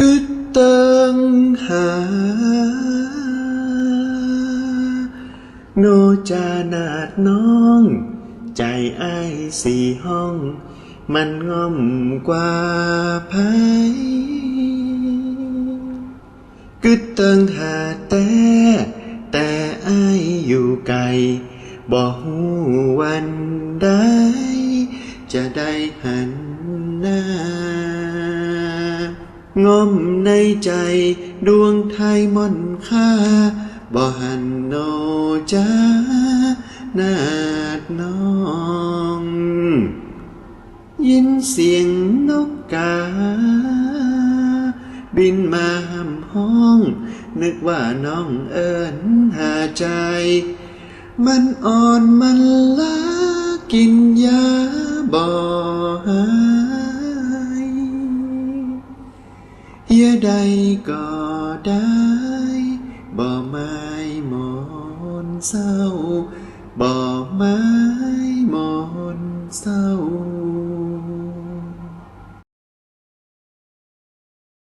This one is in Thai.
กึดติงหา โนจานาดน้อง ใจอ้ายสี่ห้อง มันง่อมกว่าภัยกึดติงหาแต่แต่อ้ายอยู่ไกลบอกหูวันใดจะได้หันหน้า ง่อมในใจดวงไทยม่อนค่าบ่หันโนจ้านาดน้อง ยินเสียงนกกา บินมาหำห้อง นึกว่าน้องเอิญหาใจ มันอ่อนมันลากินยาบ่หา เฮียใดก็ได้บ่ไม้ม